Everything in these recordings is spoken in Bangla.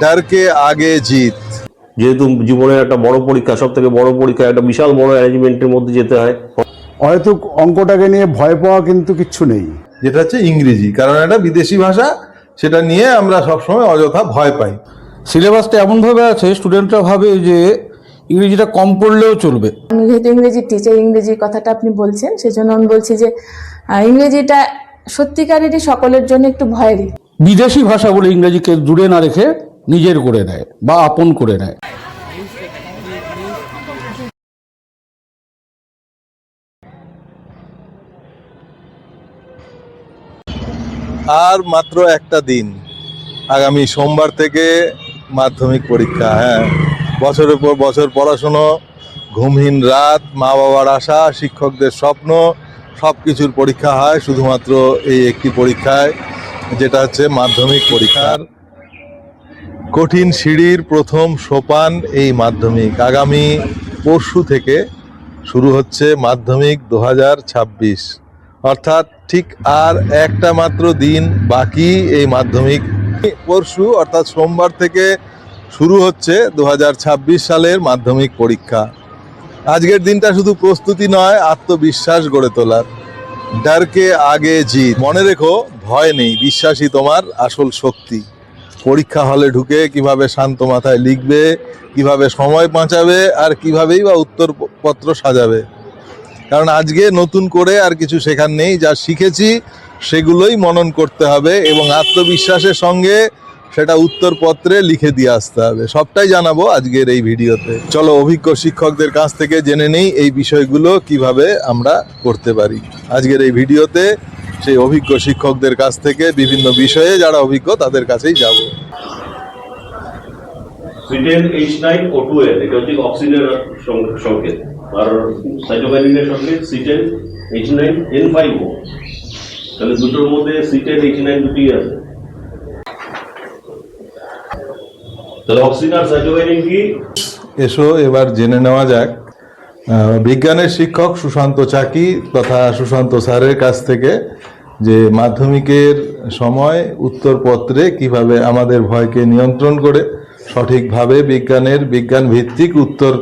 ডরকে আগে জিত। যেহেতু জীবনের একটা বড় পরীক্ষা সব থেকে বড় পরীক্ষা একটা বিশাল বড় অ্যারেঞ্জমেন্টের মধ্যে যেতে হয়। হয়তো অঙ্কটাকে নিয়ে ভয় পাওয়া কিন্তু কিচ্ছু নেই। যেটা হচ্ছে ইংরেজি কারণ এটা বিদেশি ভাষা সেটা নিয়ে আমরা সবসময় অযথা ভয় পাই। সিলেবাসটা এমনভাবে আছে স্টুডেন্টরা ভাবে যে ইংরেজিটা কম পড়লেও চলবে। আমি যেহেতু ইংরেজি টিচার ইংরেজির কথাটা আপনি বলছেন সেজন্য আমি বলছি যে ইংরেজিটা সত্যিকারেরই সকলের জন্য একটু ভয়েরই। বিদেশি ভাষা বলে ইংরেজিকে দূরে না রেখে নিজের করে নেয় বা আপন করে নেয়। আর মাত্র একটা দিন। আগামী সোমবার থেকে মাধ্যমিক পরীক্ষা হ্যাঁ। বছরের পর বছর পড়াশুনো, ঘুমহীন রাত মা বাবার আশা, শিক্ষকদের স্বপ্ন সব কিছুর পরীক্ষা হয় শুধুমাত্র এই একটি পরীক্ষায়, যেটা হচ্ছে মাধ্যমিক পরীক্ষার কঠিন সিঁড়ির প্রথম সোপান এই মাধ্যমিক। আগামী পরশু থেকে শুরু হচ্ছে মাধ্যমিক দু অর্থাৎ ঠিক আর একটা মাত্র দিন বাকি এই মাধ্যমিক। পরশু, অর্থাৎ সোমবার থেকে শুরু হচ্ছে দু হাজার ছাব্বিশ সালের মাধ্যমিক পরীক্ষা। আজকের দিনটা শুধু প্রস্তুতি নয়, আত্মবিশ্বাস গড়ে তোলার। ডারকে আগে জিত। মনে রেখো, ভয় নেই, বিশ্বাসই তোমার আসল শক্তি। পরীক্ষা হলে ঢুকে কীভাবে শান্ত মাথায় লিখবে, কীভাবে সময় বাঁচাবে আর কিভাবেই বা উত্তরপত্র সাজাবে। কারণ আজকে নতুন করে আর কিছু শেখার নেই, যা শিখেছি সেগুলোই মনন করতে হবে এবং আত্মবিশ্বাসের সঙ্গে সেটা উত্তরপত্রে লিখে দিয়ে আসতে হবে। সবটাই জানাব আজকের এই ভিডিওতে। চলো, অভিজ্ঞ শিক্ষকদের কাছ থেকে জেনে নেই এই বিষয়গুলো কীভাবে আমরা করতে পারি। আজকের এই ভিডিওতে সেই অভিজ্ঞ শিক্ষকদের কাছ থেকে বিভিন্ন বিষয়ে যারা অভিজ্ঞ তাদের কাছেই যাব। এইচ নাইন ও টু এর এটা হচ্ছে অক্সিজেনের সংকেত আর সাইটোকাইনিনের সংকেত C ten H nine N five O তাহলে দুটোর মধ্যে সিটেন এইচ নাইন দুটি আছে। তাহলে অক্সিজেন আর সাইটোকাইনিন কি? এসো এবার জেনে নেওয়া যাক। বিজ্ঞানের শিক্ষক সুশান্ত চাকি তথা সুশান্ত স্যারের কাছ থেকে যে মাধ্যমিকের সময় উত্তরপত্রে কীভাবে আমাদের ভয়কে নিয়ন্ত্রণ করে সঠিকভাবে বিজ্ঞানের বিজ্ঞান ভিত্তিক উত্তর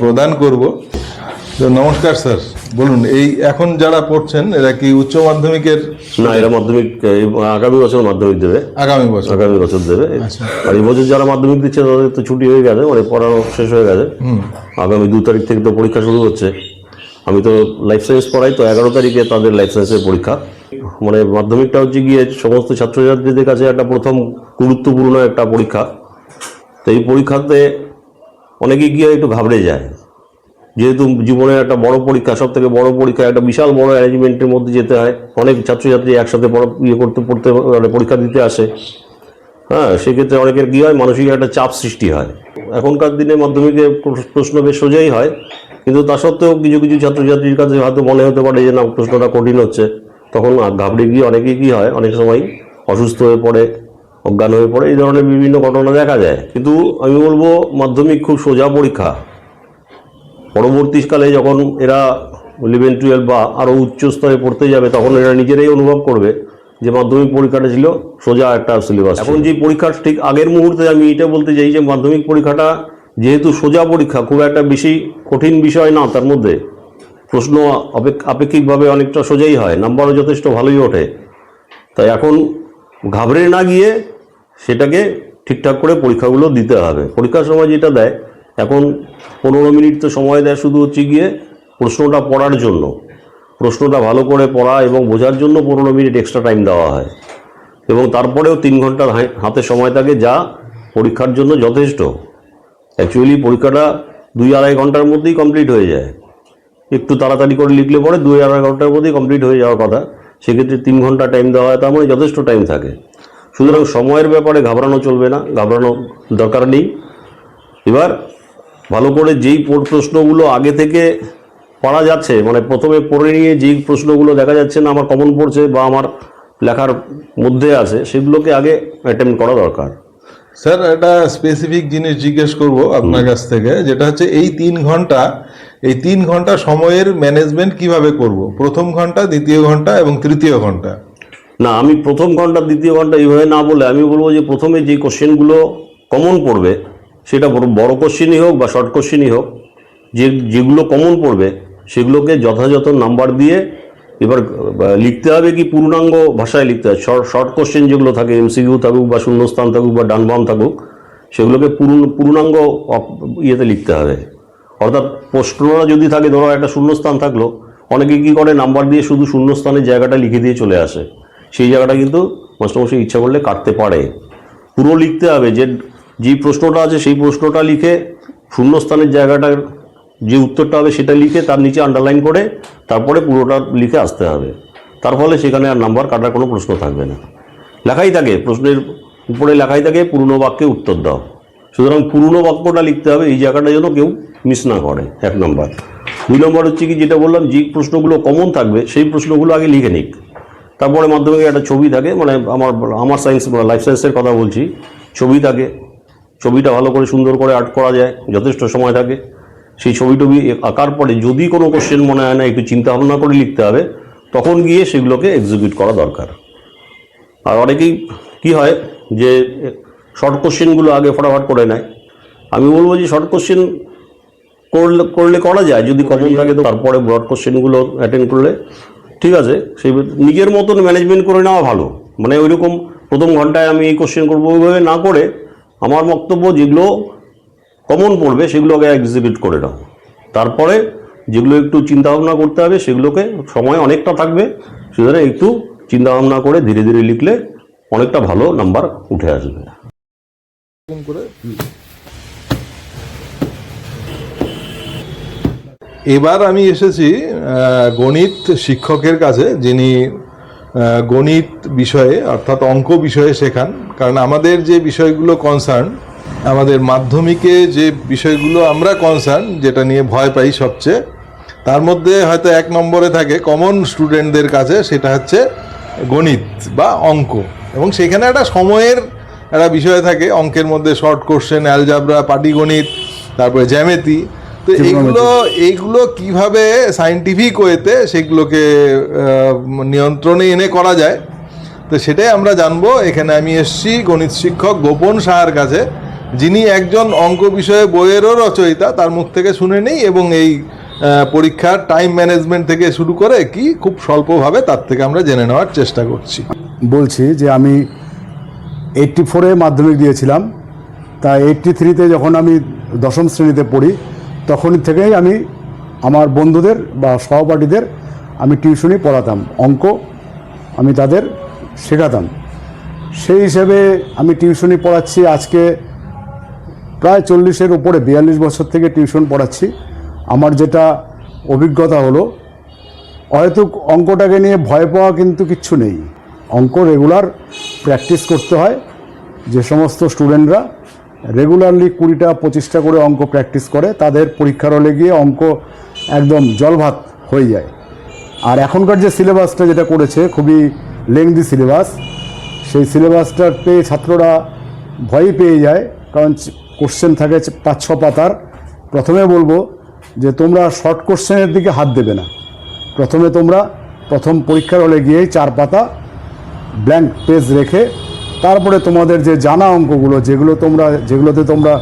প্রদান করব। তো নমস্কার স্যার। বলুন এই এখন যারা পড়ছেন এরা কি উচ্চ মাধ্যমিকের না এরা মাধ্যমিক আগামী বছর মাধ্যমিক দেবে। আগামী বছর। আগামী বছর দেবে। আর এই বছর যারা মাধ্যমিক দিচ্ছে তাদের তো ছুটি হয়ে গেছে মানে পড়ানো শেষ হয়ে গেছে। আগামী দু তারিখ থেকে তো পরীক্ষা শুরু হচ্ছে। আমি তো লাইফ সায়েন্স পড়াই তো এগারো তারিখে তাদের লাইফ সায়েন্সের পরীক্ষা। মানে মাধ্যমিকটা হচ্ছে গিয়ে সমস্ত ছাত্রছাত্রীদের কাছে একটা প্রথম গুরুত্বপূর্ণ একটা পরীক্ষা। তো এই পরীক্ষাতে অনেকে গিয়ে একটু ঘাবড়ে যায়। যেহেতু জীবনের একটা বড় পরীক্ষা সব থেকে বড় পরীক্ষা, একটা বিশাল বড় অ্যারেঞ্জমেন্টের মধ্যে যেতে হয়। অনেক ছাত্রছাত্রী একসাথে ইয়ে করতে, পড়তে মানে পরীক্ষা দিতে আসে। হ্যাঁ সেক্ষেত্রে অনেকের কী হয়, মানসিক একটা চাপ সৃষ্টি হয়। এখনকার দিনে মাধ্যমিকে প্র- প্রশ্ন বেশ সোজাই হয়। কিন্তু তা সত্ত্বেও কিছু কিছু ছাত্রছাত্রীর কাছে হয়তো মনে হতে পারে যে, না, প্রশ্নটা কঠিন হচ্ছে। তখন ঘাবড়ে গিয়ে অনেকে কী হয়, অনেক সময় অসুস্থ হয়ে পড়ে, অজ্ঞান হয়ে পড়ে, এই ধরনের বিভিন্ন ঘটনা দেখা যায়। কিন্তু আমি বলব, মাধ্যমিক খুব সোজা পরীক্ষা। পরবর্তীকালে যখন এরা ইলেভেন টুয়েলভ বা আরও উচ্চ স্তরে পড়তে যাবে, তখন এরা নিজেরাই অনুভব করবে যে মাধ্যমিক পরীক্ষাটা ছিল সোজা একটা সিলেবাস এখন যে পরীক্ষার ঠিক আগের মুহূর্তে আমি এটা বলতে চাই যে মাধ্যমিক পরীক্ষাটা যেহেতু সোজা পরীক্ষা, খুব একটা বেশি কঠিন বিষয় না তার মধ্যে। প্রশ্ন আপেক্ষিকভাবে অনেকটা সোজাই হয়, নাম্বারও যথেষ্ট ভালোই ওঠে। তাই এখন ঘাবড়ে না গিয়ে সেটাকে ঠিকঠাক করে পরীক্ষাগুলো দিতে হবে। পরীক্ষার সময় যেটা দেয় এখন পনেরো মিনিট তো সময় দেয় শুধু হচ্ছে গিয়ে প্রশ্নটা পড়ার জন্য। প্রশ্নটা ভালো করে পড়া এবং বোঝার জন্য পনেরো মিনিট এক্সট্রা টাইম দেওয়া হয়। এবং তারপরেও তিন ঘণ্টার হাতে সময় থাকে যা পরীক্ষার জন্য যথেষ্ট। অ্যাকচুয়ালি পরীক্ষাটা দুই আড়াই ঘণ্টার মধ্যেই কমপ্লিট হয়ে যায়। একটু তাড়াতাড়ি করে লিখলে পরে দুই আড়াই ঘণ্টার মধ্যেই কমপ্লিট হয়ে যাওয়ার কথা। সেক্ষেত্রে তিন ঘণ্টা টাইম দেওয়া হয়, তার মানে যথেষ্ট টাইম থাকে। সুতরাং সময়ের ব্যাপারে ঘাবড়ানো চলবে না ঘাবড়ানো দরকার নেই। এবার ভালো করে যেই প্রশ্নগুলো আগে থেকে পড়া যাচ্ছে মানে প্রথমে পড়ে নিয়ে যেই প্রশ্নগুলো দেখা যাচ্ছে না আমার কমন পড়ছে বা আমার লেখার মধ্যে আছে সেগুলোকে আগে অ্যাটেম্প করা দরকার। স্যার একটা স্পেসিফিক জিনিস জিজ্ঞেস করব আপনার কাছ থেকে যেটা হচ্ছে এই তিন ঘণ্টা এই তিন ঘণ্টা সময়ের ম্যানেজমেন্ট কীভাবে করব? প্রথম ঘণ্টা দ্বিতীয় ঘণ্টা এবং তৃতীয় ঘণ্টা। না আমি প্রথম ঘণ্টা দ্বিতীয় ঘণ্টা এইভাবে না বলে আমি বলব যে প্রথমে যে কোশ্চেনগুলো কমন পড়বে সেটা বড় কোশ্চেনই হোক বা শর্ট কোশ্চেনই হোক, যে, যেগুলো কমন পড়বে, সেগুলোকে যথাযথ নাম্বার দিয়ে এবার লিখতে হবে কি পূর্ণাঙ্গ ভাষায় লিখতে হবে। শর্ট কোশ্চেন যেগুলো থাকে এমসিকিউ থাকুক বা শূন্যস্থান থাকুক বা ডানবাম থাকুক, সেগুলোকে পূর্ণ, পূর্ণাঙ্গ ইয়েতে লিখতে হবে। অর্থাৎ প্রশ্নটা যদি থাকে, ধরো একটা শূন্যস্থান থাকল, অনেকে কী করে? নাম্বার দিয়ে শুধু শূন্যস্থানের জায়গাটা লিখে দিয়ে চলে আসে। সেই জায়গাটা কিন্তু মাস্টারমশাই ইচ্ছা করলে কাটতে পারে। পুরো লিখতে হবে যে যেই প্রশ্নটা আছে সেই প্রশ্নটা লিখে শূন্যস্থানের জায়গাটার যে উত্তরটা হবে সেটা লিখে তার নিচে আন্ডারলাইন করে তারপরে পুরোটা লিখে আসতে হবে। তার ফলে সেখানে আর নাম্বার কাটার কোনো প্রশ্ন থাকবে না। লেখাই থাকে, প্রশ্নের উপরে লেখাই থাকে, পুরনো বাক্যে উত্তর দাও। সুতরাং পুরনো বাক্যটা লিখতে হবে, এই জায়গাটা যেন কেউ মিস না করে, এক নম্বর দুই নম্বর হচ্ছে কি, যেটা বললাম, যে প্রশ্নগুলো কমন থাকবে, সেই প্রশ্নগুলো আগে লিখে নিক। তারপরে মাধ্যমিকে একটা ছবি থাকে মানে আমার আমার সায়েন্স লাইফ সায়েন্সের কথা বলছি, ছবি থাকে। ছবিটা ভালো করে সুন্দর করে আর্ট করা যায় যথেষ্ট সময় থাকে। সেই ছবি টবি আঁকার পরে যদি কোনো কোশ্চেন মনে হয় না একটু চিন্তা ভাবনা করে লিখতে হবে তখন গিয়ে সেগুলোকে এক্সিকিউট করা দরকার। আর অনেকেই কি হয় যে শর্ট কোশ্চেনগুলো আগে ফটাফট করে নেয়। আমি বলব যে শর্ট কোশ্চেন করলে করলে করা যায় যদি কমন থাকে তো তারপরে ব্রড কোশ্চেনগুলো অ্যাটেন্ড করলে ঠিক আছে। সেই নিজের মতন ম্যানেজমেন্ট করে নেওয়া ভালো। মানে ওইরকম প্রথম ঘন্টায় আমি এই কোশ্চেন করব ওইভাবে না করে আমার বক্তব্য যেগুলো কমন পড়বে সেগুলো আগে এক্সিকিউট করে নাও। তারপরে যেগুলো একটু চিন্তাভাবনা করতে হবে সেগুলোকে সময় অনেকটা থাকবে সুতরাং একটু চিন্তাভাবনা করে ধীরে ধীরে লিখলে অনেকটা ভালো নাম্বার উঠে আসবে। এবার আমি এসেছি গণিত শিক্ষকের কাছে, যিনি গণিত বিষয়ে, অর্থাৎ অঙ্ক বিষয়ে শেখান। কারণ আমাদের যে বিষয়গুলো কনসার্ন আমাদের মাধ্যমিকে যে বিষয়গুলো আমরা কনসার্ন যেটা নিয়ে ভয় পাই সবচেয়ে, তার মধ্যে হয়তো এক নম্বরে থাকে কমন স্টুডেন্টদের কাছে, সেটা হচ্ছে গণিত বা অঙ্ক। এবং সেখানে একটা সময়ের একটা বিষয় থাকে, অঙ্কের মধ্যে শর্ট কোশ্চেন অ্যালজাবরা পাটিগণিত, তারপরে জ্যামিতি। তো এইগুলো এইগুলো কীভাবে সাইন্টিফিক ওয়েতে সেগুলোকে নিয়ন্ত্রণে এনে করা যায় তো সেটাই আমরা জানব। এখানে আমি এসেছি গণিত শিক্ষক গোপন সাহার কাছে যিনি একজন অঙ্ক বিষয়ে বইয়েরও রচয়িতা তার মুখ থেকে শুনে নেই এবং এই পরীক্ষার টাইম ম্যানেজমেন্ট থেকে শুরু করে কি খুব স্বল্পভাবে তার থেকে আমরা জেনে নেওয়ার চেষ্টা করছি। বলছি যে আমি এইটটি ফোরে মাধ্যমিক দিয়েছিলাম তা এইটটি থ্রিতে যখন আমি দশম শ্রেণীতে পড়ি তখনই থেকেই আমি আমার বন্ধুদের বা সহপাঠীদের আমি টিউশনই পড়াতাম, অঙ্ক আমি তাদের শেখাতাম। সেই হিসেবে আমি টিউশনি পড়াচ্ছি, আজকে প্রায় চল্লিশের উপরে, বিয়াল্লিশ বছর থেকে টিউশন পড়াচ্ছি। আমার যেটা অভিজ্ঞতা হলো, হয়তো অঙ্কটাকে নিয়ে ভয় পাওয়া কিন্তু কিচ্ছু নেই। অঙ্ক রেগুলার প্র্যাকটিস করতে হয়, যে সমস্ত স্টুডেন্টরা রেগুলারলি কুড়িটা, পঁচিশটা করে অঙ্ক প্র্যাকটিস করে, তাদের পরীক্ষার হলে গিয়ে অঙ্ক একদম জলভাত হয়ে যায়। আর এখনকার যে সিলেবাসটা যেটা করেছে, খুবই লেংদি সিলেবাস, সেই সিলেবাসটার পেয়ে ছাত্ররা ভয়ই পেয়ে যায়, কারণ কোশ্চেন থাকে পাঁচ, ছ পাতার। প্রথমে বলব যে তোমরা শর্ট কোশ্চেনের দিকে হাত দেবে না। প্রথমে তোমরা প্রথম পরীক্ষার হলে গিয়েই চার পাতা ব্ল্যাঙ্ক পেজ রেখে তারপরে তোমাদের যে জানা অঙ্কগুলো, যেগুলো তোমরা, যেগুলোতে তোমরা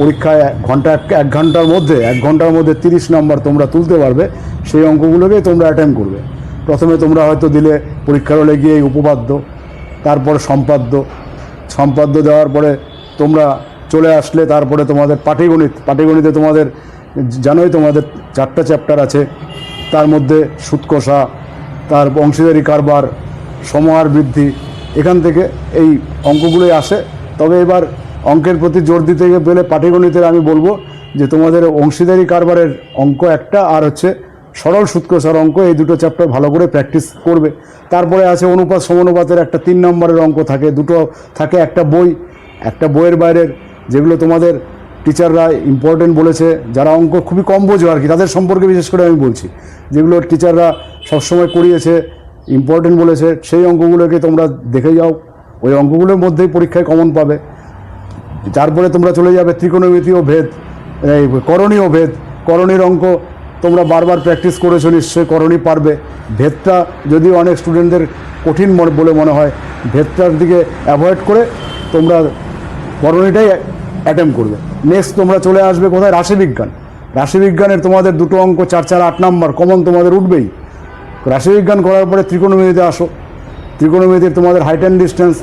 পরীক্ষায় এক ঘণ্টা এক ঘণ্টার মধ্যে, এক ঘণ্টার মধ্যে তিরিশ নম্বর তোমরা তুলতে পারবে, সেই অঙ্কগুলোকেই তোমরা অ্যাটেন্ড করবে। প্রথমে তোমরা হয়তো দিলে পরীক্ষার হলে গিয়ে উপপাদ্য, তারপরে সম্পাদ্য। সম্পাদ্য দেওয়ার পরে তোমরা চলে আসলে তারপরে তোমাদের পাটিগণিত, পাটিগণিতে তোমাদের জানোই তোমাদের চারটা চ্যাপ্টার আছে। তার মধ্যে সুদ কষা তার অংশীদারি কারবার, সমাহার বৃদ্ধি এখান থেকে এই অঙ্কগুলোই আসে। তবে এবার অঙ্কের প্রতি জোর দিতে গেলে পাটিগণিতের আমি বলব যে তোমাদের অংশীদারি কারবারের অঙ্ক একটা, আর হচ্ছে সরল কষার অঙ্ক, এই দুটো চ্যাপ্টার ভালো করে প্র্যাকটিস করবে। তারপরে আছে অনুপাত সমানুপাতের একটা তিন নম্বরের অঙ্ক থাকে, দুটো থাকে, একটা বই, একটা বইয়ের বাইরের, যেগুলো তোমাদের টিচাররা ইম্পর্টেন্ট বলেছে। যারা অঙ্ক খুবই কম বোঝো আর কি, তাদের সম্পর্কে বিশেষ করে আমি বলছি। যেগুলো টিচাররা সবসময় করিয়েছে ইম্পর্টেন্ট বলেছে, সেই অঙ্কগুলোকে তোমরা দেখে যাও। ওই অঙ্কগুলোর মধ্যেই পরীক্ষায় কমন পাবে। তারপরে তোমরা চলে যাবে ত্রিকোণমিতি ও ভেদ, এই করণীয় ভেদ। করণীর অঙ্ক তোমরা বারবার প্র্যাকটিস করেছ, নিশ্চয়ই করণী পারবে। ভেদটা যদিও অনেক স্টুডেন্টদের কঠিন বলে মনে হয়, ভেদটার দিকে অ্যাভয়েড করে তোমরা করণীটাই অ্যাটেম্প করবে। নেক্সট তোমরা চলে আসবে কোথায়? রাশিবিজ্ঞান। রাশিবিজ্ঞানের তোমাদের দুটো অঙ্ক, চার চার, আট নাম্বার কমন তোমাদের উঠবেই। রাশিবিজ্ঞান করার পরে ত্রিকোণমিতিতে আসো। ত্রিকোণমিতির তোমাদের হাইট অ্যান্ড ডিস্টেন্স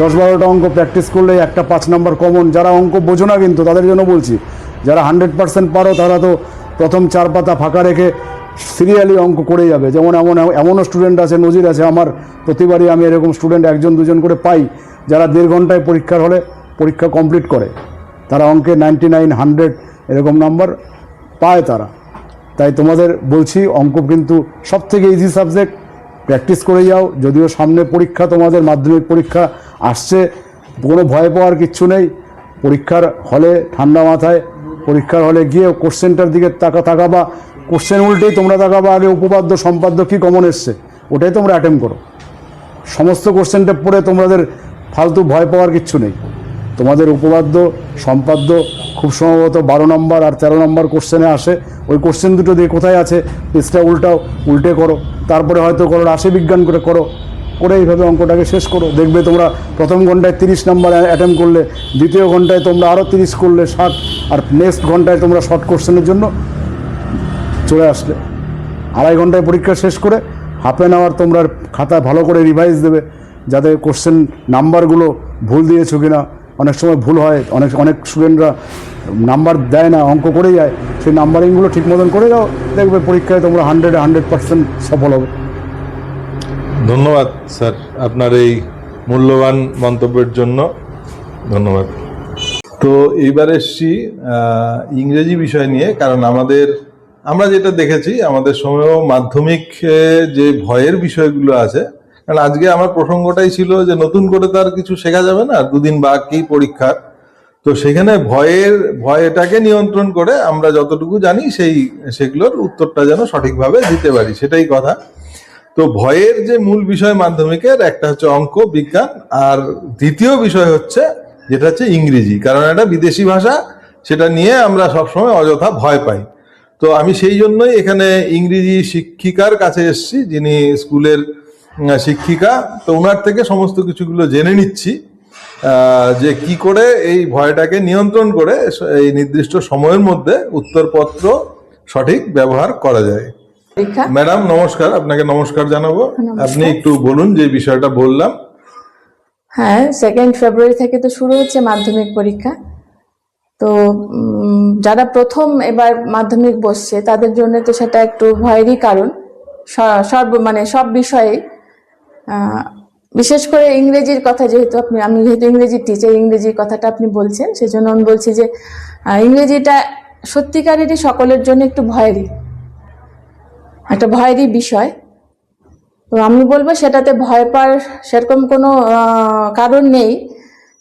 দশ বারোটা অঙ্ক প্র্যাকটিস করলে একটা পাঁচ নাম্বার কমন যারা অঙ্ক বোঝো না কিন্তু তাদের জন্য বলছি, যারা হান্ড্রেড পার্সেন্ট পারো তারা তো প্রথম চার পাতা ফাঁকা রেখে সিরিয়ালি অঙ্ক করে যাবে। যেমন এমন, এমনও স্টুডেন্ট আছে, নজির আছে, আমার প্রতিবারই আমি এরকম স্টুডেন্ট একজন দুজন করে পাই, যারা দেড় ঘন্টায় পরীক্ষার হলে পরীক্ষা কমপ্লিট করে। তারা অঙ্কে নাইনটি নাইন হান্ড্রেড এরকম নাম্বার পায় তারা। তাই তোমাদের বলছি অঙ্ক কিন্তু সব থেকে ইজি সাবজেক্ট প্র্যাকটিস করে যাও, যদিও সামনে পরীক্ষা, তোমাদের মাধ্যমিক পরীক্ষা আসছে, কোনো ভয় পাওয়ার কিচ্ছু নেই। পরীক্ষার হলে, ঠান্ডা মাথায়, পরীক্ষার হলে গিয়ে কোশ্চেনটার দিকে তাকা তাকাবা। কোশ্চেন উল্টেই তোমরা তাকাবা, আগে উপপাদ্য, সম্পাদ্য কী কমন এসছে, ওটাই তোমরা অ্যাটেম্প করো। সমস্ত কোশ্চেনটা পড়ে তোমাদের ফালতু ভয় পাওয়ার কিচ্ছু নেই। তোমাদের উপপাদ্য, সম্পাদ্য খুব সম্ভবত বারো নম্বর আর তেরো নম্বর কোশ্চেনে আসে। ওই কোশ্চেন দুটো দিয়ে কোথায় আছে? পেজটা উল্টাও, উল্টে করো। তারপরে হয়তো করো, রাশি বিজ্ঞান করে করো। করে এইভাবে অঙ্কটাকে শেষ করো। দেখবে তোমরা প্রথম ঘন্টায় তিরিশ নম্বর অ্যাটেম্প করলে, দ্বিতীয় ঘন্টায় তোমরা আরও তিরিশ করলে ষাট, আর নেক্সট ঘন্টায় তোমরা শর্ট কোশ্চেনের জন্য চলে আসলে। আড়াই ঘন্টায় পরীক্ষা শেষ করে হাফ অ্যান আওয়ার তোমরা খাতা ভালো করে রিভাইজ দেবে, যাতে কোশ্চেন নাম্বারগুলো ভুল দিয়েছ কিনা। অনেক সময় ভুল হয়, অনেক অনেক স্টুডেন্টরা নাম্বার দেয় না, অঙ্ক করে যায়, সেই নাম্বারিংগুলো ঠিক মতন করে যাও দেখবে পরীক্ষায় তোমরা হান্ড্রেডে হান্ড্রেড পার্সেন্ট সফল হবে। ধন্যবাদ, স্যার, আপনার এই মূল্যবান মন্তব্যের জন্য। ধন্যবাদ। তো এইবার এসছি ইংরেজি বিষয় নিয়ে, কারণ আমাদের, আমরা যেটা দেখেছি, আমাদের সময়ও মাধ্যমিক যে ভয়ের বিষয়গুলো আছে কারণ আজকে আমার প্রসঙ্গটাই ছিল যে নতুন করে তার কিছু শেখা যাবে না, দুদিন বাকি পরীক্ষার। তো সেখানে ভয়ের ভয়টাকে নিয়ন্ত্রণ করে আমরা যতটুকু জানি সেই সেগুলোর উত্তরটা যেন সঠিকভাবে দিতে পারি, সেটাই কথা। তো ভয়ের যে মূল বিষয় মাধ্যমিকের, একটা হচ্ছে অঙ্ক, বিজ্ঞান, আর দ্বিতীয় বিষয় হচ্ছে যেটা হচ্ছে ইংরেজি, কারণ এটা বিদেশি ভাষা, সেটা নিয়ে আমরা সবসময় অযথা ভয় পাই। তো আমি সেই জন্যই এখানে ইংরেজি শিক্ষিকার কাছে এসেছি, যিনি স্কুলের শিক্ষিকা তো ওনার থেকে সমস্ত কিছুগুলো জেনে নিচ্ছি যে কি করে এই ভয়টাকে নিয়ন্ত্রণ করে এই নির্দিষ্ট সময়ের মধ্যে উত্তরপত্র সঠিক ব্যবহার করা যায়। ম্যাডাম নমস্কার আপনাকে নমস্কার জানাব। আপনি একটু বলুন যে বিষয়টা বললাম। হ্যাঁ সেকেন্ড ফেব্রুয়ারি থেকে তো শুরু হচ্ছে মাধ্যমিক পরীক্ষা। তো যারা প্রথম এবার মাধ্যমিক বসছে তাদের জন্য তো সেটা একটু ভয়েরই কারণ। স- সর্ব মানে সব বিষয়ে বিশেষ করে ইংরেজির কথা যেহেতু আপনি, আমি যেহেতু ইংরেজির টিচার ইংরেজির কথাটা আপনি বলছেন, সেজন্য আমি বলছি যে ইংরেজিটা সত্যিকারেরই সকলের জন্য একটু ভয়েরই, একটা ভয়েরই বিষয়। তো আমি বলব সেটাতে ভয় পাওয়ার সেরকম কোনো কারণ নেই।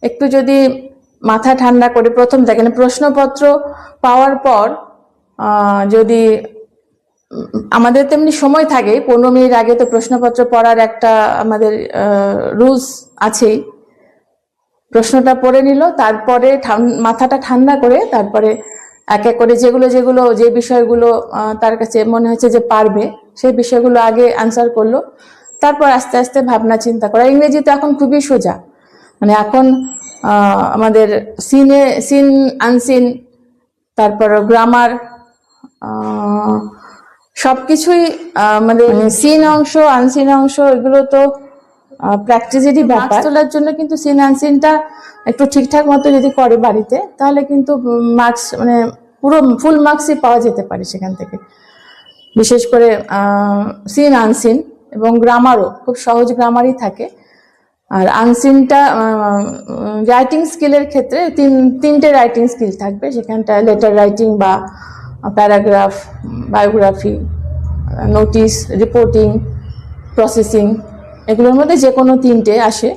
একটু যদি মাথা ঠান্ডা করে, প্রথম দেখেন, প্রশ্নপত্র পাওয়ার পর যদি আমাদের তেমনি সময় থাকে। পনেরো মিনিট আগে তো প্রশ্নপত্র পড়ার একটা আমাদের রুলস আছেই। প্রশ্নটা পড়ে নিল, তারপরে মাথাটা ঠান্ডা করে, তারপরে এক এক করে যেগুলো যেগুলো, যে বিষয়গুলো তার কাছে মনে হচ্ছে যে পারবে, সেই বিষয়গুলো আগে আনসার করল। তারপর আস্তে আস্তে ভাবনা চিন্তা করা। ইংরেজি তো এখন খুবই সোজা। মানে এখন আমাদের সিনে সিন আনসিন তারপর গ্রামার সব কিছুই মানে সিন অংশ আনসিন অংশ এগুলো তো প্র্যাকটিসেরই ব্যাপার। তোলার জন্য কিন্তু সিন আনসিনটা একটু ঠিকঠাক মতো যদি করে বাড়িতে তাহলে কিন্তু মার্কস মানে পুরো ফুল মার্কসই পাওয়া যেতে পারে সেখান থেকে। বিশেষ করে সিন আনসিন এবং গ্রামারও খুব সহজ গ্রামারই থাকে। আর আনসিনটা রাইটিং স্কিলের ক্ষেত্রে তিন তিনটে রাইটিং স্কিল থাকবে। সেখানটা লেটার রাইটিং বা paragraph biography notice reporting processing এগুলোর মধ্যে যে কোনো তিনটে আসে।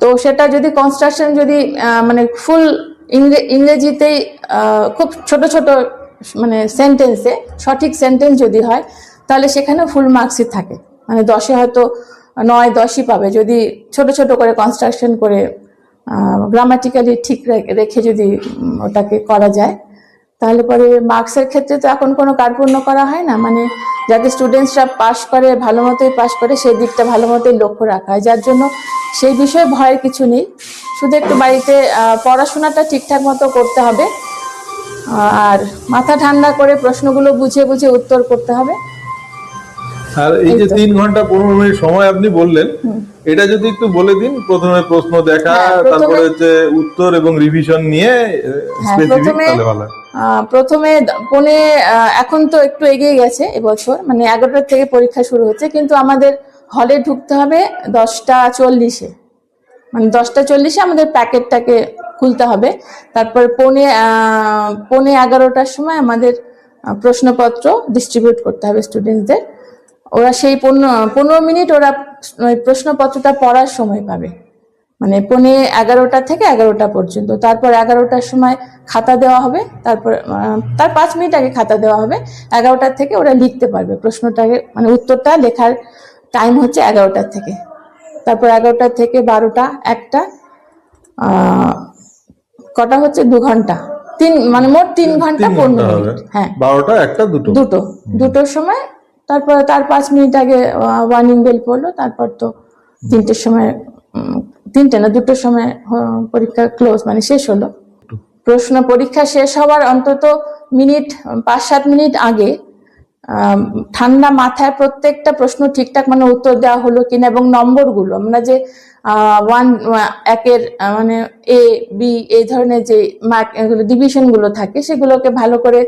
তো সেটা যদি কনস্ট্রাকশন যদি মানে ফুল ইংরেজিতেই খুব ছোট ছোট মানে সেন্টেন্সে সঠিক সেন্টেন্স যদি হয়, তাহলে সেখানে ফুল মার্কসই থাকে। মানে দশে হয়তো নয় দশই পাবে। যদি ছোট ছোট করে কনস্ট্রাকশন করে গ্রামাটিক্যালি ঠিক রেখে যদি ওটাকে করা যায় তাহলে পরে মার্কসের ক্ষেত্রে তো এখন কোনো কার্পণ্য করা হয় না। মানে যাতে স্টুডেন্টসরা পাশ করে, ভালো মতোই পাশ করে, সেই দিকটা ভালো মতোই লক্ষ্য রাখা হয়। যার জন্য সেই বিষয়ে ভয়ের কিছু নেই। শুধু একটু বাড়িতে পড়াশোনাটা ঠিকঠাক মতো করতে হবে। আর মাথা ঠান্ডা করে প্রশ্নগুলো বুঝে বুঝে উত্তর করতে হবে। আর এই যে তিন ঘণ্টা পনেরো মিনিট সময় আপনি বললেন এটা যদি একটু বলে দিন প্রথমে প্রশ্ন দেখা হ্যাঁ, তারপরে হচ্ছে উত্তর এবং রিভিশন নিয়ে স্পেসিফিক প্রথমে- তাহলে ভালো প্রথমে পৌনে এখন তো একটু এগিয়ে গেছে এবছর মানে এগারোটার থেকে পরীক্ষা শুরু হচ্ছে কিন্তু আমাদের হলে ঢুকতে হবে দশটা চল্লিশে। মানে দশটা চল্লিশে আমাদের প্যাকেটটাকে খুলতে হবে। তারপর পৌনে আহ, পৌনে এগারোটার সময় আমাদের প্রশ্নপত্র ডিস্ট্রিবিউট করতে হবে স্টুডেন্টদের ওরা সেই পনেরো পনেরো মিনিট ওরা ওই প্রশ্নপত্রটা পড়ার সময় পাবে। মানে পৌনে এগারোটা থেকে এগারোটা পর্যন্ত। তারপর এগারোটার সময় খাতা দেওয়া হবে। তারপর তার পাঁচ মিনিট আগে খাতা দেওয়া হবে। এগারোটার থেকে ওরা লিখতে পারবে প্রশ্নটাকে মানে উত্তরটা লেখার টাইম হচ্ছে এগারোটার থেকে। তারপর এগারোটার থেকে বারোটা একটা কটা হচ্ছে? দু ঘণ্টা। তিন মানে মোট তিন ঘণ্টা পনেরো মিনিট। হ্যাঁ। বারোটা একটা দুটো। দুটো। দুটোর সময় তারপর তার পাঁচ মিনিট আগে ওয়ার্নিং বেল পড়ল, তারপর তো তিনটের সময় তিনটে না, দুটোর সময় পরীক্ষা ক্লোজ মানে শেষ হলো। প্রশ্ন পরীক্ষা শেষ হওয়ার অন্তত মিনিট, পাঁচ সাত মিনিট আগে ঠান্ডা মাথায় প্রত্যেকটা প্রশ্ন ঠিকঠাক মানে উত্তর দেওয়া হলো কিনা এবং নম্বরগুলো, আমরা যে ওয়ান একের মানে এ বি এই ধরনের যে মার্ক ডিভিশনগুলো থাকে, সেগুলোকে ভালো করে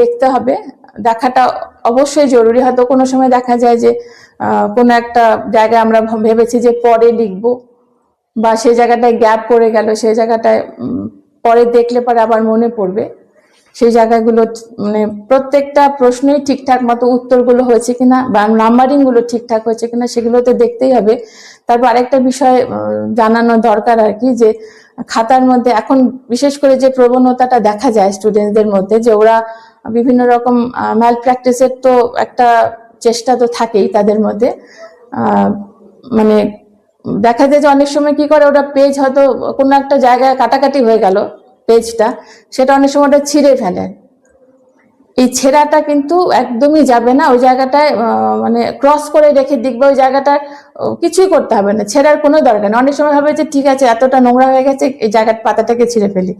দেখতে হবে। দেখাটা অবশ্যই জরুরি। হয়তো কোনো সময় দেখা যায় যে কোনো একটা জায়গায় আমরা ভেবেছি যে পরে লিখব বা সেই জায়গাটায় গ্যাপ পড়ে গেল, সেই জায়গাটায় পরে দেখলে পরে আবার মনে পড়বে। সেই জায়গাগুলো মানে প্রত্যেকটা প্রশ্নই ঠিকঠাক মতো উত্তরগুলো হয়েছে কিনা বা নাম্বারিংগুলো ঠিকঠাক হয়েছে কিনা সেগুলো তো দেখতেই হবে। তারপর আরেকটা বিষয় জানানো দরকার আর কি যে, খাতার মধ্যে এখন বিশেষ করে যে প্রবণতাটা দেখা যায় স্টুডেন্টদের মধ্যে যে ওরা বিভিন্ন রকম ম্যাল প্র্যাকটিসের তো একটা চেষ্টা তো থাকেই তাদের মধ্যে। মানে দেখা যায় যে অনেক সময় কি করে, ওটা পেজ হয়তো কোনো একটা জায়গায় কাটাকাটি হয়ে গেল পেজটা সেটা অনেক সময় ওটা ছিঁড়ে ফেলে। এই ছেঁড়াটা কিন্তু একদমই যাবে না, ওই জায়গাটায় মানে ক্রস করে রেখে দেখবে ওই জায়গাটা কিছুই করতে হবে না, ছেঁড়ার কোনো দরকার নেই। অনেক সময় ভাবে যে ঠিক আছে, এতটা নোংরা হয়ে গেছে, এই জায়গার পাতাটাকে ছিঁড়ে ফেলি।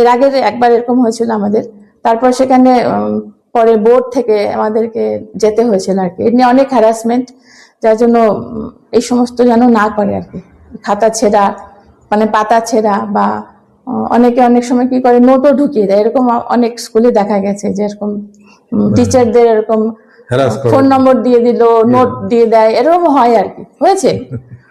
এর আগে একবার এরকম হয়েছিল আমাদের তারপর সেখানে পরে বোর্ড থেকে আমাদেরকে যেতে হয়েছিল আর কি। এমনি অনেক হ্যারাসমেন্ট যার জন্য এই সমস্ত যেন না করে আর কি। খাতা ছেঁড়া মানে পাতা ছেঁড়া বা অনেকে অনেক সময় কি করে নোটও ঢুকিয়ে দেয়। এরকম অনেক স্কুলে দেখা গেছে যে এরকম টিচারদের এরকম ফোন নম্বর দিয়ে দিল নোট দিয়ে দেয়। এরকম হয় আর কি। হয়েছে।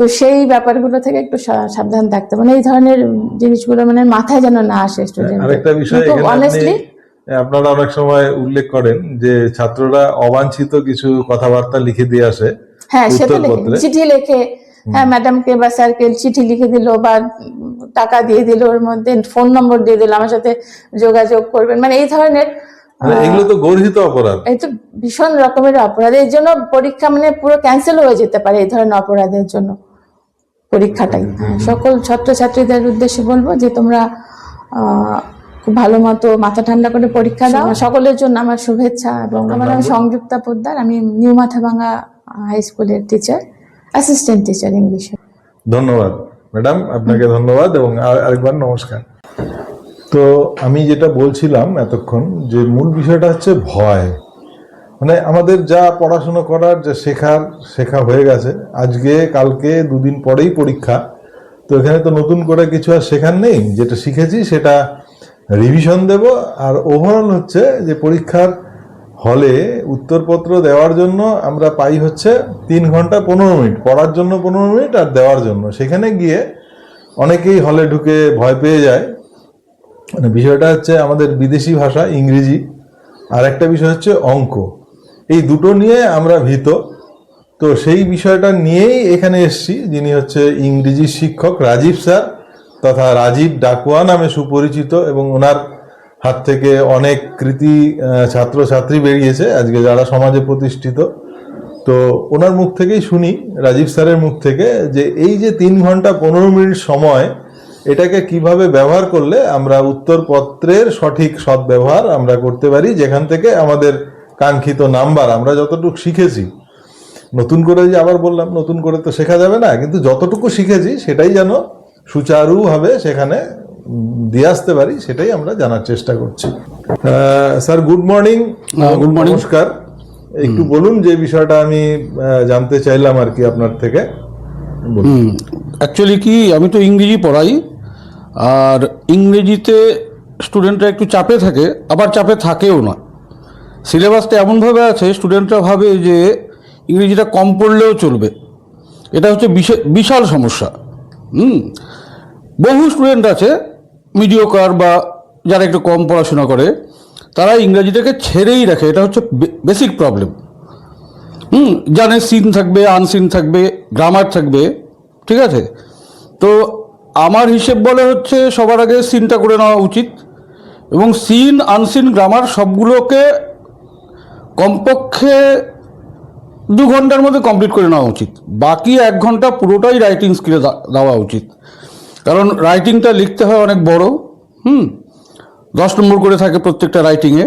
তো সেই ব্যাপারগুলো থেকে একটু সাবধান থাকতে মানে এই ধরনের জিনিসগুলো মানে মাথায় যেন না আসে স্টুডেন্ট আরেকটা বিষয় অনেস্টলি আপনারা অনেক সময় উল্লেখ করেন যে ছাত্ররা অবাঞ্ছিত কিছু কথাবার্তা লিখে দিয়ে আসে হ্যাঁ সেটা। চিঠি লেখে। হ্যাঁ ম্যাডামকে বা স্যারকে চিঠি লিখে দিল বা টাকা দিয়ে দিল ওর মধ্যে ফোন নম্বর দিয়ে দিল আমার সাথে যোগাযোগ করবেন। মানে এই ধরনের মানে এগুলো তো গর্হিত অপরাধ। এই তো ভীষণ রকমের অপরাধ। এর জন্য পরীক্ষা মানে পুরো ক্যান্সেল হয়ে যেতে পারে এই ধরনের অপরাধের জন্য। পরীক্ষাটাই। হ্যাঁ, সকল ছাত্রছাত্রীদের উদ্দেশ্যে বলব যে তোমরা খুব ভালো মতো মাথা ঠান্ডা করে পরীক্ষা দাও। সকলের জন্য আমার শুভেচ্ছা এবং আমার নাম সংযুক্তা পোদ্দার আমি নিউ মাথাভাঙ্গা হাই স্কুলের টিচার অ্যাসিস্ট্যান্ট টিচার ইংলিশে ধন্যবাদ। ম্যাডাম আপনাকে ধন্যবাদ এবং আর- আরেকবার নমস্কার। তো আমি যেটা বলছিলাম এতক্ষণ যে মূল বিষয়টা হচ্ছে ভয়। মানে আমাদের যা পড়াশুনো করার, যা শেখার, শেখা হয়ে গেছে। আজকে, কালকে, দুদিন পরেই পরীক্ষা। তো এখানে তো নতুন করে কিছু আর শেখার নেই। যেটা শিখেছি সেটা রিভিশন দেব। আর ওভারঅল হচ্ছে যে পরীক্ষার হলে উত্তরপত্র দেওয়ার জন্য আমরা পাই হচ্ছে তিন ঘণ্টা পনেরো মিনিট। পড়ার জন্য পনেরো মিনিট আর দেওয়ার জন্য। সেখানে গিয়ে অনেকেই হলে ঢুকে ভয় পেয়ে যায়। মানে বিষয়টা হচ্ছে আমাদের বিদেশি ভাষা ইংরেজি। আর একটা বিষয় হচ্ছে অঙ্ক। এই দুটো নিয়ে আমরা ভীত। তো সেই বিষয়টা নিয়েই এখানে এসেছি, যিনি হচ্ছে ইংরেজি শিক্ষক রাজীব স্যার তথা রাজীব ডাকুয়া নামে সুপরিচিত এবং ওনার হাত থেকে অনেক কৃতি ছাত্রছাত্রী বেরিয়েছে, আজকে যারা সমাজে প্রতিষ্ঠিত। তো ওনার মুখ থেকেই শুনি, রাজীব স্যারের মুখ থেকে, যে এই যে তিন ঘণ্টা পনেরো মিনিট সময়, এটাকে কীভাবে ব্যবহার করলে আমরা উত্তরপত্রের সঠিক সদ্ব্যবহার আমরা করতে পারি, যেখান থেকে আমাদের কাঙ্ক্ষিত নাম্বার আমরা যতটুকু শিখেছি। নতুন করে যে আবার বললাম নতুন করে তো শেখা যাবে না কিন্তু যতটুকু শিখেছি সেটাই যেন সুচারুভাবে সেখানে দিয়ে আসতে পারি সেটাই আমরা জানার চেষ্টা করছি। Sir good morning good morning নমস্কার। একটু বলুন যে বিষয়টা আমি জানতে চাইলাম আর কি আপনার থেকে। অ্যাকচুয়ালি কি আমি তো ইংরেজি পড়াই আর ইংরেজিতে স্টুডেন্টরা একটু চাপে থাকে আবার চাপে থাকেও না। সিলেবাসটা এমনভাবে আছে স্টুডেন্টরা ভাবে যে ইংরেজিটা কম পড়লেও চলবে। এটা হচ্ছে বিশে- বিশাল সমস্যা। হুম? বহু স্টুডেন্ট আছে মিডিওকার বা যারা একটু কম পড়াশোনা করে, তারা ইংরেজিটাকে ছেড়েই রাখে। এটা হচ্ছে বেসিক প্রবলেম হুম? জানে সিন থাকবে আনসিন থাকবে গ্রামার থাকবে, ঠিক আছে? তো আমার হিসেব বলে হচ্ছে সবার আগে সিনটা করে নেওয়া উচিত এবং সিন আনসিন গ্রামার সবগুলোকে কমপক্ষে দু ঘণ্টার মধ্যে কমপ্লিট করে নেওয়া উচিত। বাকি এক ঘণ্টা পুরোটাই রাইটিং স্কিলে দেওয়া উচিত। কারণ রাইটিংটা লিখতে হয় অনেক বড়, হুম? দশ নম্বর করে থাকে প্রত্যেকটা রাইটিংয়ে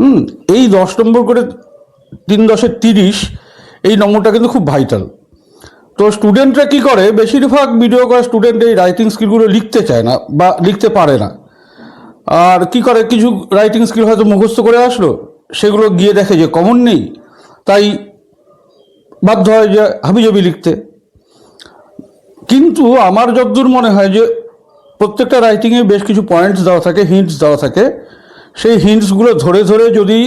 হুম? এই দশ নম্বর করে তিন দশে তিরিশ, এই নম্বরটা কিন্তু খুব ভাইটাল তো স্টুডেন্টরা কি করে? বেশিরভাগ ভিডিও করা স্টুডেন্ট এই রাইটিং স্কিলগুলো লিখতে চায় না বা লিখতে পারে না। আর কি করে? কিছু রাইটিং স্কিল হয়তো মুখস্থ করে আসলো। সেগুলো গিয়ে দেখে যে কমন নেই, তাই বাধ্য হয় যে হাবিজাবি লিখতে। কিন্তু আমার যতদূর মনে হয় যে প্রত্যেকটা রাইটিংয়ে বেশ কিছু পয়েন্টস দেওয়া থাকে হিন্টস দেওয়া থাকে। সেই হিন্টসগুলো ধরে ধরে যদি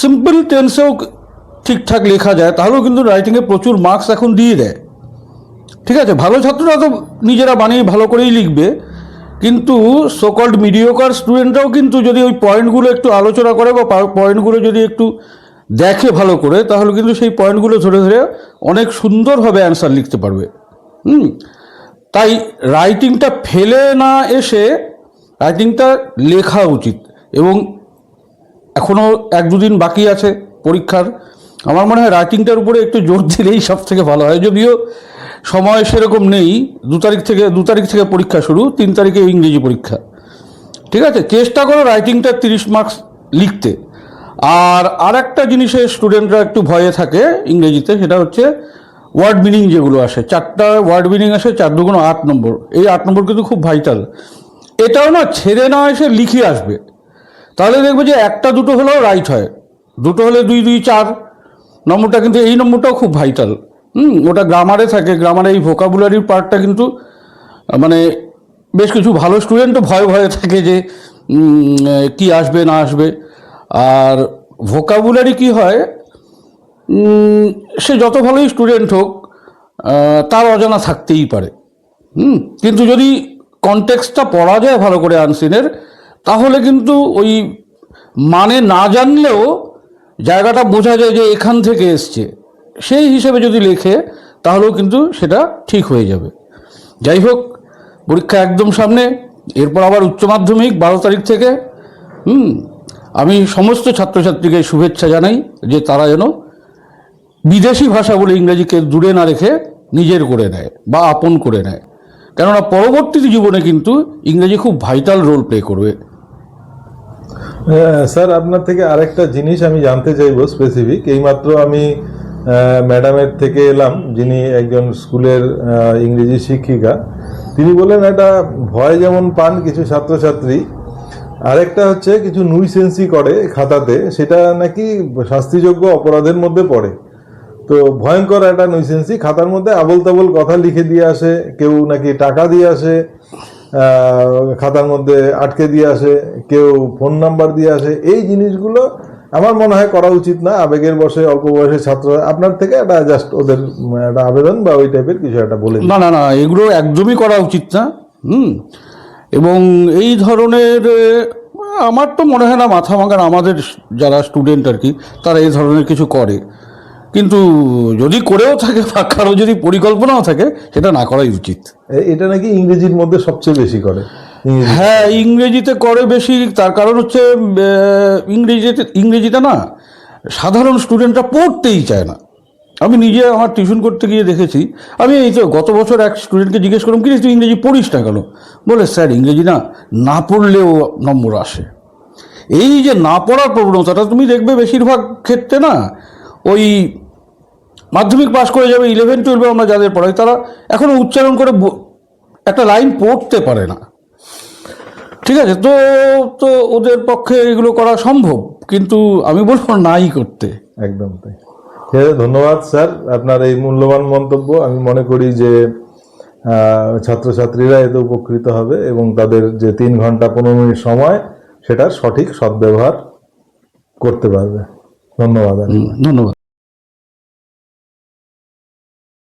সিম্পল টেন্সেও ঠিকঠাক লেখা যায়, তাহলেও কিন্তু রাইটিংয়ে প্রচুর মার্কস এখন দিয়ে দেয়। ঠিক আছে, ভালো ছাত্ররা তো নিজেরা বানিয়ে ভালো করেই লিখবে। কিন্তু সোকল্ড মিডিওকার স্টুডেন্টরাও কিন্তু যদি ওই পয়েন্টগুলো একটু আলোচনা করে বা পয়েন্টগুলো যদি একটু দেখে ভালো করে, তাহলে কিন্তু সেই পয়েন্টগুলো ধরে ধরে অনেক সুন্দরভাবে অ্যান্সার লিখতে পারবে। হুম? তাই রাইটিংটা ফেলে না এসে রাইটিংটা লেখা উচিত। এবং এখনও এক দুদিন বাকি আছে পরীক্ষার। আমার মনে হয় রাইটিংটার উপরে একটু জোর দিলেই সব থেকে ভালো হয়। যদিও সময় সেরকম নেই, দু তারিখ থেকে, দু তারিখ থেকে পরীক্ষা শুরু, তিন তারিখে ইংরেজি পরীক্ষা। ঠিক আছে? চেষ্টা করো, রাইটিংটা তিরিশ মার্কস লিখতে। আর আর একটা জিনিসে স্টুডেন্টরা একটু ভয়ে থাকে ইংরেজিতে, সেটা হচ্ছে ওয়ার্ড মিনিং যেগুলো আসে, চারটা ওয়ার্ড মিনিং আসে, চার দুগুণ আট নম্বর। এই আট নম্বর কিন্তু খুব ভাইটাল। এটাও না ছেড়ে না এসে লিখে আসবে। তাহলে দেখবে যে একটা দুটো হলেও রাইট হয়। দুটো হলে দুই দুই, চার, নম্বরটা কিন্তু এই নম্বরটাও খুব ভাইটাল। হুম, ওটা গ্রামারে থাকে। গ্রামারে এই ভোকাবুলারির পার্টটা কিন্তু মানে বেশ কিছু ভালো স্টুডেন্টও ভয়ে ভয়ে থাকে যে কি আসবে, না আসবে। আর ভোকাবুলারি কি হয়? সে যত ভালোই স্টুডেন্ট হোক তার অজানা থাকতেই পারে। হুম, কিন্তু যদি কনটেক্সটটা পড়া যায় ভালো করে আনসিনের তাহলে কিন্তু ওই মানে না জানলেও জায়গাটা বোঝা যায় যে এখান থেকে এসছে। সেই হিসেবে যদি লেখে তাহলেও কিন্তু সেটা ঠিক হয়ে যাবে। যাই হোক পরীক্ষা একদম সামনে এরপর আবার উচ্চ মাধ্যমিক বারো তারিখ থেকে হুম আমি সমস্ত ছাত্রছাত্রীকে শুভেচ্ছা জানাই যে তারা যেন বিদেশি ভাষা বলে ইংরেজিকে দূরে না রেখে নিজের করে নেয় বা আপন করে নেয়। কেননা পরবর্তী জীবনে কিন্তু ইংরেজি খুব ভাইটাল রোল প্লে করবে। হ্যাঁ, স্যার আপনার থেকে আরেকটা জিনিস আমি জানতে চাইব স্পেসিফিক এইমাত্র আমি ম্যাডামের থেকে এলাম, যিনি একজন স্কুলের ইংরেজি শিক্ষিকা। তিনি বললেন, একটা ভয় যেমন পান কিছু ছাত্রছাত্রী, আরেকটা হচ্ছে কিছু নুইসেন্সি করে খাতাতে, সেটা নাকি শাস্তিযোগ্য অপরাধের মধ্যে পড়ে। তো ভয়ঙ্কর একটা নুইসেন্সি খাতার মধ্যে আবল তাবল কথা লিখে দিয়ে আসে, কেউ নাকি টাকা দিয়ে আসে খাতার মধ্যে আটকে দিয়ে আসে, কেউ ফোন নাম্বার দিয়ে আসে। এই জিনিসগুলো আমার মনে হয় করা উচিত না আবেগের বসে অল্প বয়সের ছাত্র আপনার থেকে একটা জাস্ট ওদের একটা আবেদন বা ওই টাইপের কিছু একটা বলে না না না এগুলো একদমই করা উচিত না হুম। এবং এই ধরনের আমার তো মনে হয় না মাথা ভাঙার আমাদের যারা স্টুডেন্ট আর কি তারা এই ধরনের কিছু করে। কিন্তু যদি করেও থাকে বা কারও যদি পরিকল্পনাও থাকে সেটা না করাই উচিত। এটা নাকি ইংরেজির মধ্যে সবচেয়ে বেশি করে। হ্যাঁ ইংরেজিতে করে বেশি, তার কারণ হচ্ছে ইংরেজিতে ইংরেজিটা না, সাধারণ স্টুডেন্টরা পড়তেই চায় না। আমি নিজে আমার টিউশন করতে গিয়ে দেখেছি, আমি এই তো গত বছর এক স্টুডেন্টকে জিজ্ঞেস করলাম কি তুই ইংরেজি পড়িস না কেন? বলে, স্যার, ইংরেজি না না পড়লেও নম্বর আসে। এই যে না পড়ার প্রবণতাটা তুমি দেখবে বেশিরভাগ ক্ষেত্রে না, ওই মাধ্যমিক পাশ করে যাবে ইলেভেন টুয়েলভে আমরা যাদের পড়াই, তারা এখনও উচ্চারণ করে একটা লাইন পড়তে পারে না। ঠিক আছে তো তো ওদের পক্ষে এগুলো করা সম্ভব কিন্তু আমি বলব নাই করতে। একদম তাই। ঠিক আছে ধন্যবাদ স্যার আপনার এই মূল্যবান মন্তব্য। আমি মনে করি যে ছাত্রছাত্রীরা এতে উপকৃত হবে এবং তাদের যে তিন ঘণ্টা পনেরো মিনিট সময় সেটার সঠিক সদ্ব্যবহার করতে পারবে। ধন্যবাদ। ধন্যবাদ।